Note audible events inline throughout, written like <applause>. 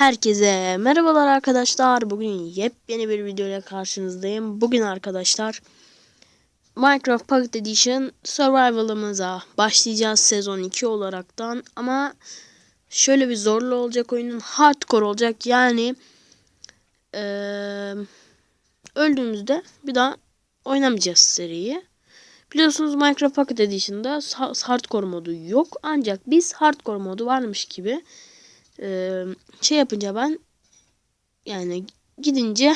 Herkese merhabalar arkadaşlar. Bugün yepyeni bir video karşınızdayım. Bugün arkadaşlar Minecraft Pocket Edition Survival'ımıza başlayacağız sezon 2 olaraktan. Ama şöyle bir zorlu olacak oyunun hardcore olacak. Yani eee, öldüğümüzde bir daha oynamayacağız seriyi. Biliyorsunuz Minecraft Pocket Edition'da ha- hardcore modu yok. Ancak biz hardcore modu varmış gibi ee, şey yapınca ben yani gidince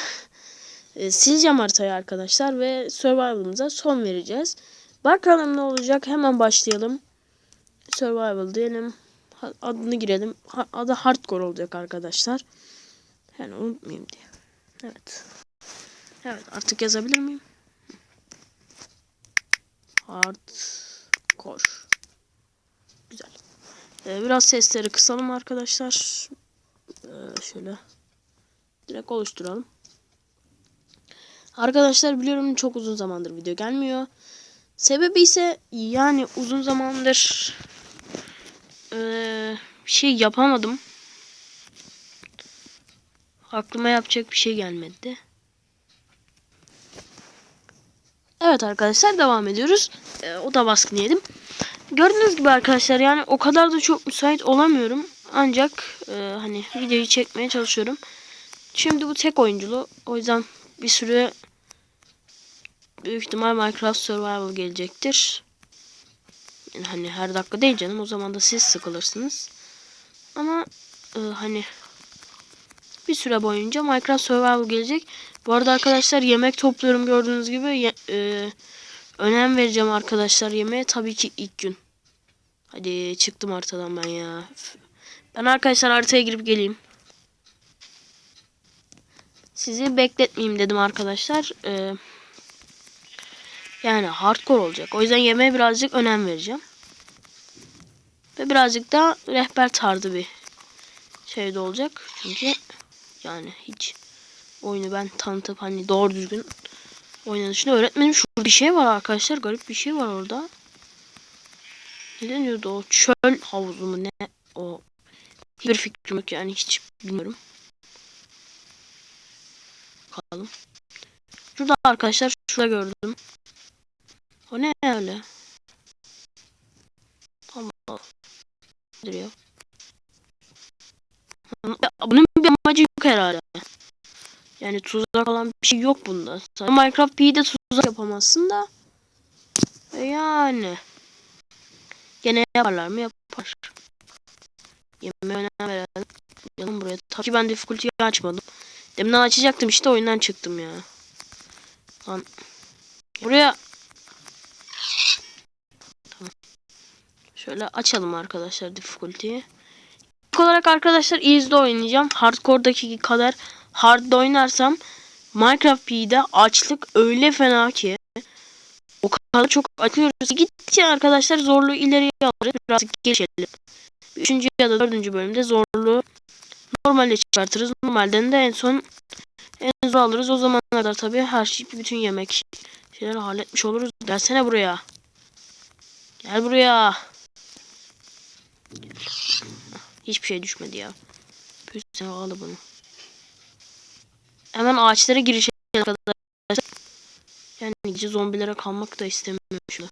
e, sileceğim haritayı arkadaşlar ve survival'ımıza son vereceğiz. Bakalım ne olacak hemen başlayalım. Survival diyelim. Adını girelim. Adı hardcore olacak arkadaşlar. Yani unutmayayım diye. Evet. Evet artık yazabilir miyim? Hardcore. Ee, biraz sesleri kısalım arkadaşlar. Ee, şöyle. Direkt oluşturalım. Arkadaşlar biliyorum çok uzun zamandır video gelmiyor. Sebebi ise yani uzun zamandır ee, şey yapamadım. Aklıma yapacak bir şey gelmedi. Evet arkadaşlar devam ediyoruz. Ee, o da baskın yedim. Gördüğünüz gibi arkadaşlar yani o kadar da çok müsait olamıyorum. Ancak e, hani videoyu çekmeye çalışıyorum. Şimdi bu tek oyunculu. O yüzden bir süre büyük ihtimal Minecraft Survival gelecektir. Yani hani her dakika değil canım. O zaman da siz sıkılırsınız. Ama e, hani bir süre boyunca Minecraft Survival gelecek. Bu arada arkadaşlar yemek topluyorum gördüğünüz gibi. E, önem vereceğim arkadaşlar yemeğe. Tabii ki ilk gün. Hadi çıktım haritadan ben ya. Ben arkadaşlar haritaya girip geleyim. Sizi bekletmeyeyim dedim arkadaşlar. Ee, yani hardcore olacak. O yüzden yemeğe birazcık önem vereceğim. Ve birazcık da rehber tarzı bir şey de olacak. Çünkü yani hiç oyunu ben tanıtıp hani doğru düzgün oynanışını öğretmedim. Şurada bir şey var arkadaşlar. Garip bir şey var orada. Ne deniyordu o? Çöl havuzu mu ne? O bir fikrim yok yani hiç bilmiyorum. Bakalım. Şurada arkadaşlar şurada gördüm. O ne öyle? Allah ya? Bunun bir amacı yok herhalde. Yani tuzak falan bir şey yok bunda. Sen Minecraft P'de tuzak yapamazsın da. E Yani. Gene yaparlar mı yapar. Yemeğe önem verelim. Yanım buraya. Tabii ki ben difficulty'yi açmadım. Deminden açacaktım işte oyundan çıktım ya. Lan. Buraya. Tamam. Şöyle açalım arkadaşlar difficulty'yi. İlk olarak arkadaşlar easy'de oynayacağım. Hardcore'daki kadar hard'da oynarsam Minecraft P'de açlık öyle fena ki kadar çok açıyoruz. Gittikçe arkadaşlar zorluğu ileriye alırız. Birazcık gelişelim. Üçüncü ya da dördüncü bölümde zorluğu normalde çıkartırız. Normalden de en son en zor alırız. O zamana kadar tabii her şey bütün yemek şeyleri halletmiş oluruz. Gelsene buraya. Gel buraya. Hiçbir şey düşmedi ya. Püsün ağlı bunu. Hemen ağaçlara girişe kadar. Yani gece zombilere kalmak da istemiyorum şunu.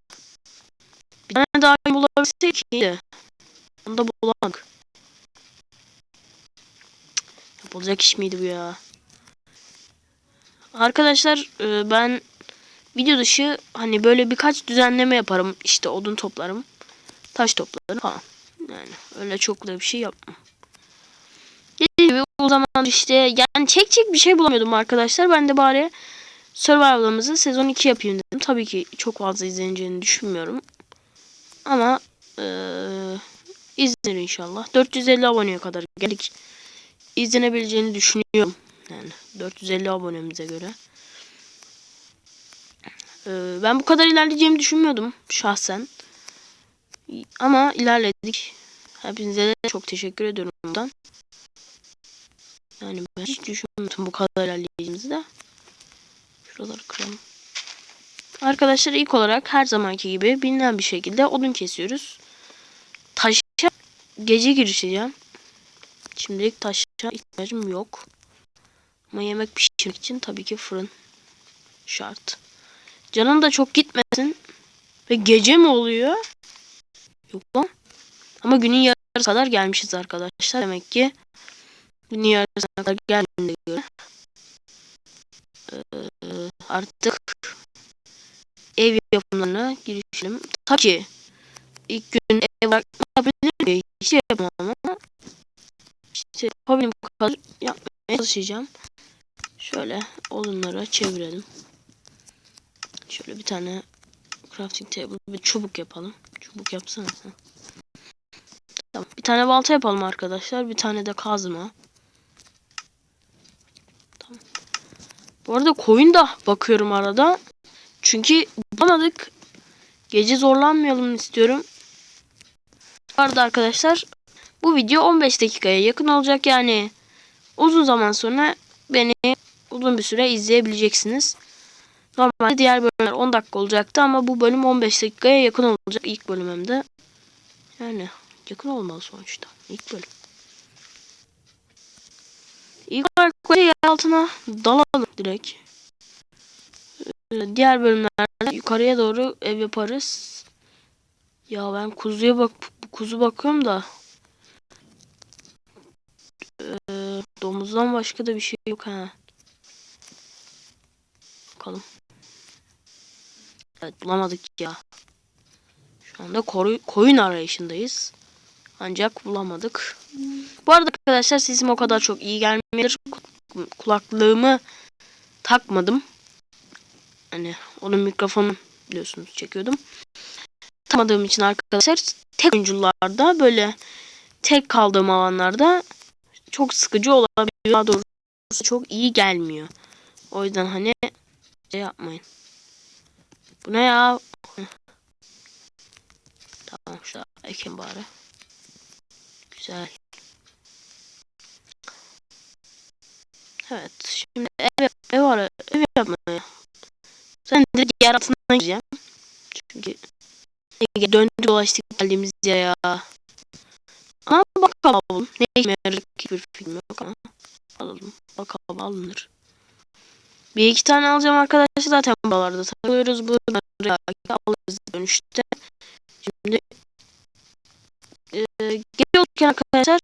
Bir tane daha bulabilsek iyiydi. Onu da bulamadık. Yapılacak iş miydi bu ya? Arkadaşlar e, ben video dışı hani böyle birkaç düzenleme yaparım. İşte odun toplarım. Taş toplarım falan. Yani öyle çok da bir şey yapmam. Dediğim gibi o zaman işte yani çekecek bir şey bulamıyordum arkadaşlar. Ben de bari Survival'ımızı sezon 2 yapayım dedim. Tabii ki çok fazla izleneceğini düşünmüyorum. Ama eee izlenir inşallah. 450 aboneye kadar geldik. İzlenebileceğini düşünüyorum. Yani 450 abonemize göre. Eee, ben bu kadar ilerleyeceğimi düşünmüyordum şahsen. Ama ilerledik. Hepinize de çok teşekkür ediyorum buradan. Yani ben hiç düşünmüyordum bu kadar ilerleyeceğimizi de. Şuraları kıralım. Arkadaşlar ilk olarak her zamanki gibi bilinen bir şekilde odun kesiyoruz. Taşa gece girişeceğim. Şimdilik taş ihtiyacım yok. Ama yemek pişirmek için tabii ki fırın şart. Canın da çok gitmesin. Ve gece mi oluyor? Yok lan. Ama günün yarısı kadar gelmişiz arkadaşlar. Demek ki günün yarısına kadar geldiğine ee, artık ev yapımlarına girişelim. Tabii ki ilk gün ev yapabilir miyim? Hiç yapamam ama işte yapabildiğim kadar yapmaya çalışacağım. Şöyle odunları çevirelim. Şöyle bir tane crafting table bir çubuk yapalım. Çubuk yapsana sen. Tamam. Bir tane balta yapalım arkadaşlar. Bir tane de kazma. Bu arada koyun da bakıyorum arada. Çünkü bulamadık. Gece zorlanmayalım istiyorum. Bu arada arkadaşlar bu video 15 dakikaya yakın olacak. Yani uzun zaman sonra beni uzun bir süre izleyebileceksiniz. Normalde diğer bölümler 10 dakika olacaktı ama bu bölüm 15 dakikaya yakın olacak ilk bölümümde. Yani yakın olmalı sonuçta ilk bölüm. İlk olarak yer altına dalalım direkt. Ee, Diğer bölümlerde yukarıya doğru ev yaparız. Ya ben kuzuya bak kuzu bakıyorum da ee, domuzdan başka da bir şey yok ha. Bakalım. Evet bulamadık ya. Şu anda koru, koyun arayışındayız. Ancak bulamadık. Bu arada arkadaşlar sesim o kadar çok iyi gelmiyor. Kulaklığımı takmadım. Hani onun mikrofonu biliyorsunuz çekiyordum. Takmadığım için arkadaşlar tek oyuncularda böyle tek kaldığım alanlarda çok sıkıcı olabiliyor. Daha doğrusu çok iyi gelmiyor. O yüzden hani şey yapmayın. Bu ne ya? Tamam şu ekin bari. Güzel. Evet. Şimdi ev, ev, ara, ev yapmaya. Sen direkt yer altına gireceğim. Çünkü döndü dolaştık geldiğimiz ya ya. Ama bakalım. Ne yarayacak bir film yok ama. Alalım. Bakalım alınır. Bir iki tane alacağım arkadaşlar zaten buralarda takılıyoruz. Bunları alırız dönüşte. Şimdi e, gece olurken arkadaşlar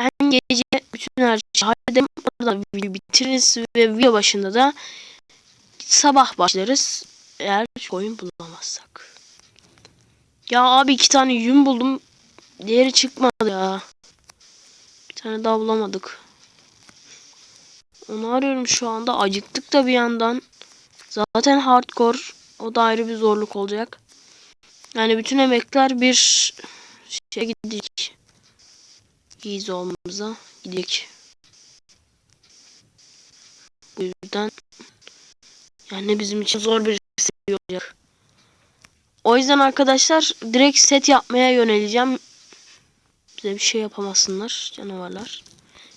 ben gece bütün her şeyi halledem. Oradan videoyu bitiririz ve video başında da sabah başlarız. Eğer koyun bulamazsak. Ya abi iki tane yün buldum. Diğeri çıkmadı ya. Bir tane daha bulamadık. Onu arıyorum şu anda. Acıktık da bir yandan. Zaten hardcore. O da ayrı bir zorluk olacak. Yani bütün emekler bir şey gidecek. Giz olmamıza gidecek. Bu yüzden yani bizim için zor bir seviye olacak. O yüzden arkadaşlar direkt set yapmaya yöneleceğim. Bize bir şey yapamasınlar canavarlar.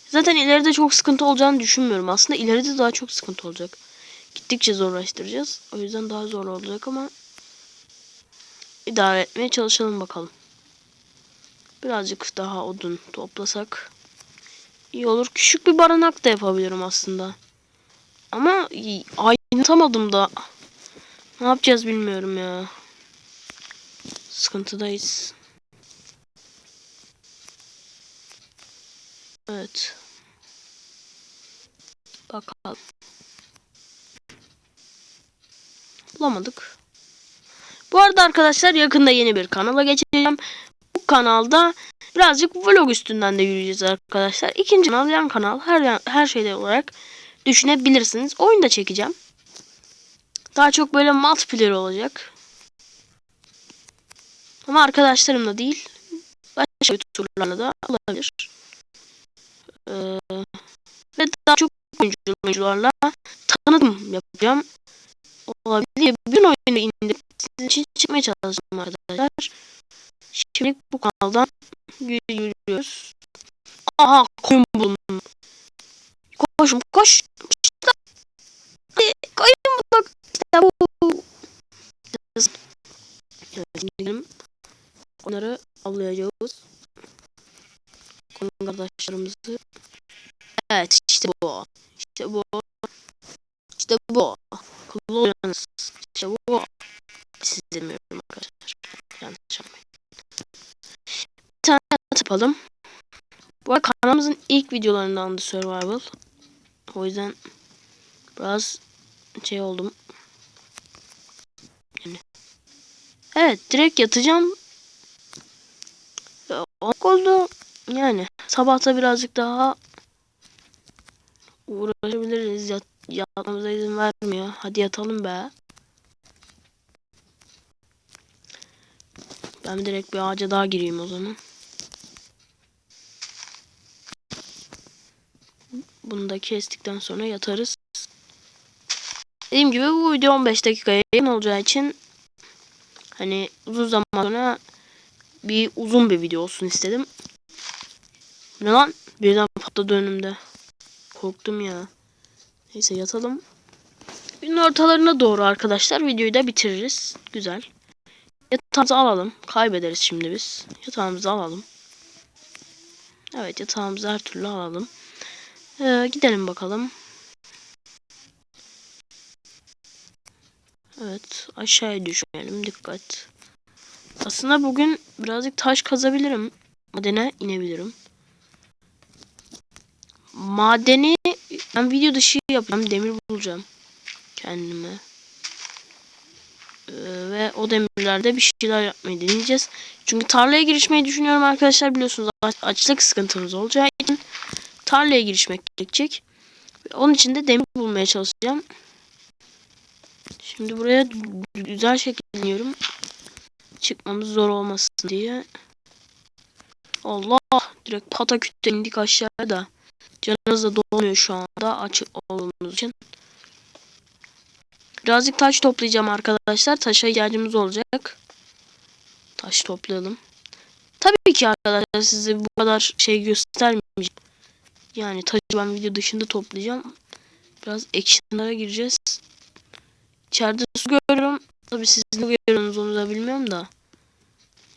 Zaten ileride çok sıkıntı olacağını düşünmüyorum. Aslında ileride daha çok sıkıntı olacak. Gittikçe zorlaştıracağız. O yüzden daha zor olacak ama idare etmeye çalışalım bakalım. Birazcık daha odun toplasak iyi olur. Küçük bir barınak da yapabilirim aslında. Ama aydınlatamadım da. Ne yapacağız bilmiyorum ya. Sıkıntıdayız. Evet. Bakalım. Bulamadık. Bu arada arkadaşlar yakında yeni bir kanala geçeceğim. Kanalda birazcık vlog üstünden de yürüyeceğiz arkadaşlar. İkinci kanal yan kanal her her şeyde olarak düşünebilirsiniz. Oyun da çekeceğim. Daha çok böyle multiplayer olacak. Ama arkadaşlarımla değil. Başka turlarla da olabilir. Ee, ve daha çok oyuncularla tanıtım yapacağım. Olabilir. Bir oyunu indirip sizin için çıkmaya çalışacağım arkadaşlar. Şimdi bu kanaldan yürüyoruz. Aha koyun buldum. Koşum koş. Hadi koyun bulduk. İşte bu. Evet, şimdi onları avlayacağız. Koyun kardeşlerimizi Evet işte bu. İşte bu. İşte bu. Olunuz. İşte bu. Siz demiyorum arkadaşlar. Yanlış anlamayın. Yapalım. Bu arada kanalımızın ilk videolarından The Survival. O yüzden biraz şey oldum. Yani. Evet direkt yatacağım. Ok oldu. Yani sabahta birazcık daha uğraşabiliriz. Yat, yatmamıza izin vermiyor. Hadi yatalım be. Ben direkt bir ağaca daha gireyim o zaman. Bunu da kestikten sonra yatarız. Dediğim gibi bu video 15 dakikaya yayın olacağı için hani uzun zaman sonra bir uzun bir video olsun istedim. Ne lan? Birden patladı önümde. Korktum ya. Neyse yatalım. Günün ortalarına doğru arkadaşlar videoyu da bitiririz. Güzel. Yatağımızı alalım. Kaybederiz şimdi biz. Yatağımızı alalım. Evet yatağımızı her türlü alalım. Ee, gidelim bakalım. Evet aşağıya düşmeyelim dikkat. Aslında bugün birazcık taş kazabilirim. Madene inebilirim. Madeni ben video dışı yapacağım. Demir bulacağım. Kendime. Ee, ve o demirlerde bir şeyler yapmayı deneyeceğiz. Çünkü tarlaya girişmeyi düşünüyorum arkadaşlar. Biliyorsunuz açlık sıkıntımız olacağı için tarlaya girişmek gerekecek. Onun için de demir bulmaya çalışacağım. Şimdi buraya güzel şekilde iniyorum. Çıkmamız zor olmasın diye. Allah! Direkt patakütte indik aşağıya da. Canınız da dolmuyor şu anda açık olduğumuz için. Birazcık taş toplayacağım arkadaşlar. Taşa ihtiyacımız olacak. Taş toplayalım. Tabii ki arkadaşlar size bu kadar şey göstermeyeceğim. Yani taşı ben video dışında toplayacağım. Biraz action'lara gireceğiz. İçeride su görüyorum. Tabii siz görüyorsunuz onu da bilmiyorum da.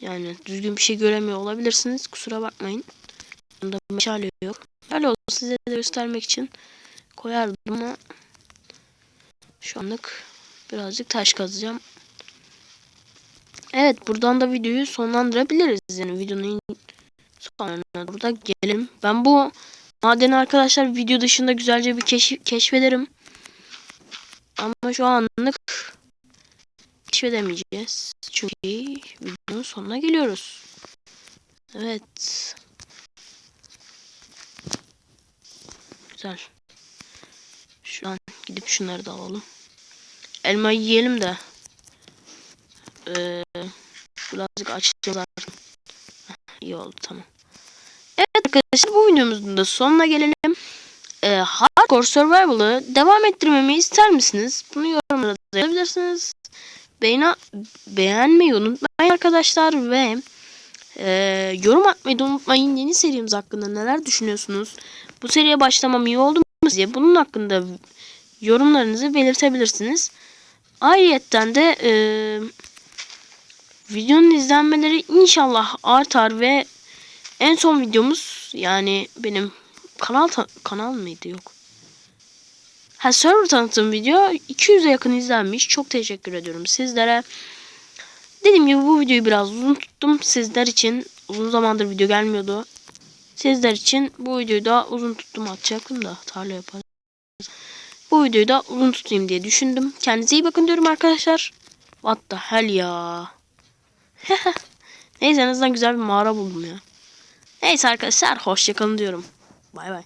Yani düzgün bir şey göremiyor olabilirsiniz. Kusura bakmayın. Bunda meşale yok. Öyle olsa size de göstermek için koyardım ama şu anlık birazcık taş kazacağım. Evet buradan da videoyu sonlandırabiliriz. Yani videonun sonuna burada gelelim. Ben bu madeni arkadaşlar video dışında güzelce bir keşf keşfederim. Ama şu anlık keşfedemeyeceğiz. Çünkü videonun sonuna geliyoruz. Evet. Güzel. Şu an gidip şunları da alalım. Elmayı yiyelim de. Ee, birazcık açacağız artık. İyi oldu tamam. Evet arkadaşlar bu videomuzun da sonuna gelelim. Ee, Hardcore Survival'ı devam ettirmemi ister misiniz? Bunu yorumlara yazabilirsiniz. Beğeni, beğenmeyi unutmayın arkadaşlar ve e, yorum atmayı da unutmayın. Yeni serimiz hakkında neler düşünüyorsunuz? Bu seriye başlamam iyi oldu mu diye bunun hakkında yorumlarınızı belirtebilirsiniz. Ayrıyeten de e, videonun izlenmeleri inşallah artar ve en son videomuz yani benim kanal kanal mıydı yok. Ha server tanıtım video 200'e yakın izlenmiş. Çok teşekkür ediyorum sizlere. Dediğim gibi bu videoyu biraz uzun tuttum. Sizler için uzun zamandır video gelmiyordu. Sizler için bu videoyu da uzun tuttum atacaktım da tarla yaparız. Bu videoyu da uzun tutayım diye düşündüm. Kendinize iyi bakın diyorum arkadaşlar. What the hell ya. <laughs> Neyse en azından güzel bir mağara buldum ya. Neyse arkadaşlar hoşçakalın diyorum. Bay bay.